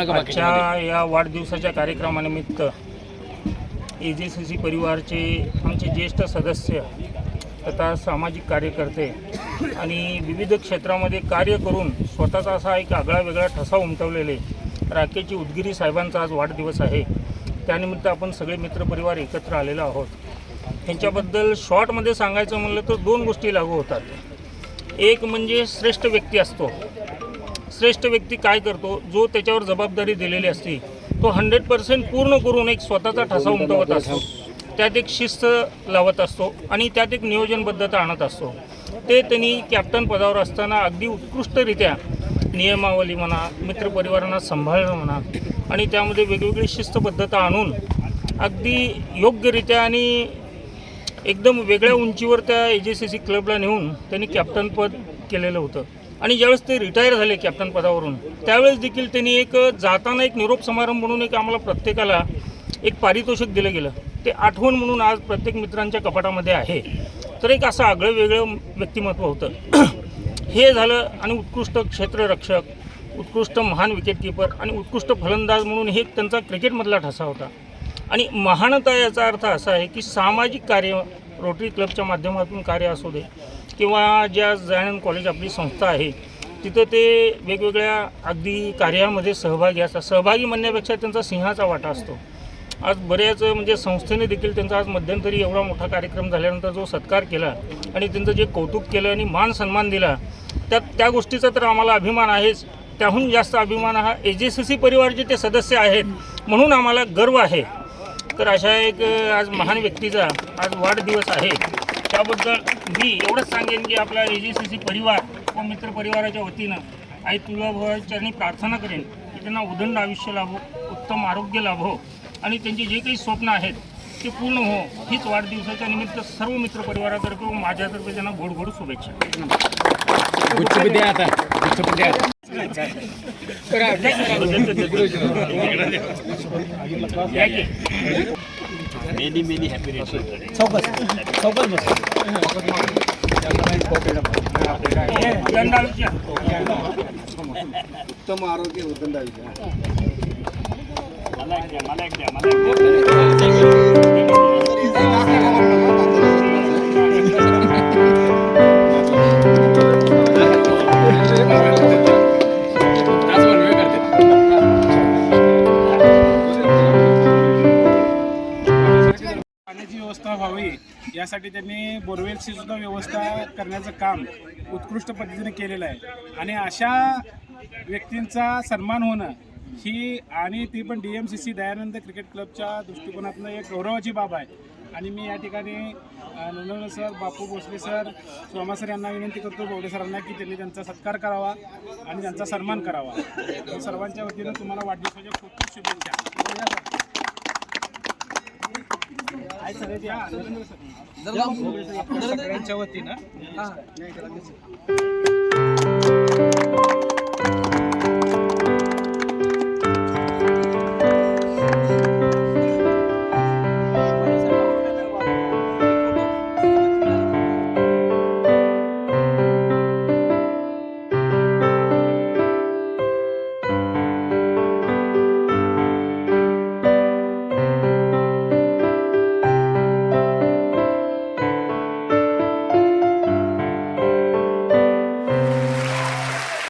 आजच्या या वाढदिवसाच्या कार्यक्रमानिमित्त ए जे सी सी परिवारचे आमचे ज्येष्ठ सदस्य तथा सामाजिक कार्यकर्ते आणि विविध क्षेत्रामध्ये कार्य करून स्वतःचा असा एक आगळा वेगळा ठसा उमटवलेले राकेशजी उदगिरी साहेबांचा आज वाढदिवस आहे. त्यानिमित्त आपण सगळे मित्रपरिवार एकत्र आलेलो आहोत. ह्यांच्याबद्दल शॉर्टमध्ये सांगायचं म्हणलं तर दोन गोष्टी लागू होतात. एक म्हणजे श्रेष्ठ व्यक्ती असतो. श्रेष्ठ व्यक्ती काय करतो जो त्याच्यावर जबाबदारी दिलेली असते तो हंड्रेड पर्सेंट पूर्ण करून एक स्वतःचा ठसा उमटवत असतो. त्यात एक शिस्त लावत असतो आणि त्यात एक नियोजनबद्धता आणत असतो. ते त्यांनी कॅप्टन पदावर असताना अगदी उत्कृष्टरित्या नियमावली म्हणा मित्रपरिवारांना सांभाळणं म्हणा आणि त्यामध्ये वेगवेगळी शिस्तबद्धता आणून अगदी योग्यरित्या आणि एकदम वेगळ्या उंचीवर त्या ए जे सी सी क्लबला नेऊन त्यांनी कॅप्टनपद केलेलं होतं. आणि ज्यावेळेस ते रिटायर झाले कॅप्टन पदावरून त्यावेळेस देखील त्यांनी एक जाताना एक निरोप समारंभ म्हणून एक आम्हाला प्रत्येकाला एक पारितोषिक दिलं गेलं. ते आठवण म्हणून आज प्रत्येक मित्रांच्या कपाटामध्ये आहे. तर एक असं आगळं वेगळं व्यक्तिमत्व होतं. हे झालं आणि उत्कृष्ट क्षेत्ररक्षक उत्कृष्ट महान विकेटकीपर आणि उत्कृष्ट फलंदाज म्हणून हे त्यांचा क्रिकेटमधला ठसा होता. आणि महानता याचा अर्थ असा आहे की सामाजिक कार्य रोटरी क्लबच्या माध्यमातून कार्य असू दे किंवा ज्या जयानंद कॉलेज आपली संस्था आहे तिथं ते वेगवेगळ्या अगदी कार्यामध्ये सहभागी असतात. सहभागी म्हणण्यापेक्षा त्यांचा सिंहाचा वाटा असतो. आज बऱ्याच म्हणजे संस्थेने देखील त्यांचा आज मध्यंतरी एवढा मोठा कार्यक्रम झाल्यानंतर जो सत्कार केला आणि त्यांचं जे कौतुक केलं आणि मान सन्मान दिला त्यात त्या गोष्टीचा तर आम्हाला अभिमान आहेच. त्याहून जास्त अभिमान हा ए जे सी सी परिवारचे ते सदस्य आहेत म्हणून आम्हाला गर्व आहे. तर अशा एक आज महान व्यक्तीचा आज वाढदिवस आहे. त्याबद्दल मी एवढंच सांगेन की आपला ए जी सी सी परिवार व मित्र परिवाराच्या वतीनं आई तुळजाभवानी प्रार्थना करेन की त्यांना उदंड आयुष्य लाभो उत्तम आरोग्य लाभो आणि त्यांची जे काही स्वप्न आहेत ते पूर्ण हो हीच वाढदिवसाच्या निमित्त सर्व मित्र परिवारातर्फे व माझ्यातर्फे त्यांना गोडगोड शुभेच्छा. गुच्छ द्या आता गुच्छ द्या या की. उदंड आयुष्य उत्तम आरोग्य उदंड आयुष्य मला एक द्या मला एक द्या मला एक व्हावी यासाठी त्यांनी बोरवेलची सुद्धा व्यवस्था करण्याचं काम उत्कृष्ट पद्धतीने केलेलं आहे. आणि अशा व्यक्तींचा सन्मान होणं ही आणि ती पण D M C C Dayanand cricket क्लबच्या दृष्टिकोनातून एक गौरवाची बाब आहे. आणि मी या ठिकाणी अ, sir Bapu Bhosale sir Soma sir यांना विनंती करतो बोवडे सरांना की त्यांनी त्यांचा सत्कार करावा आणि त्यांचा सन्मान करावा. तर सर्वांच्या वतीनं तुम्हाला वाढदिवसाच्या खूप खूप शुभेच्छा आहे सर या नरेंद्र सर आपल्या सगळ्यांच्या वतीनं.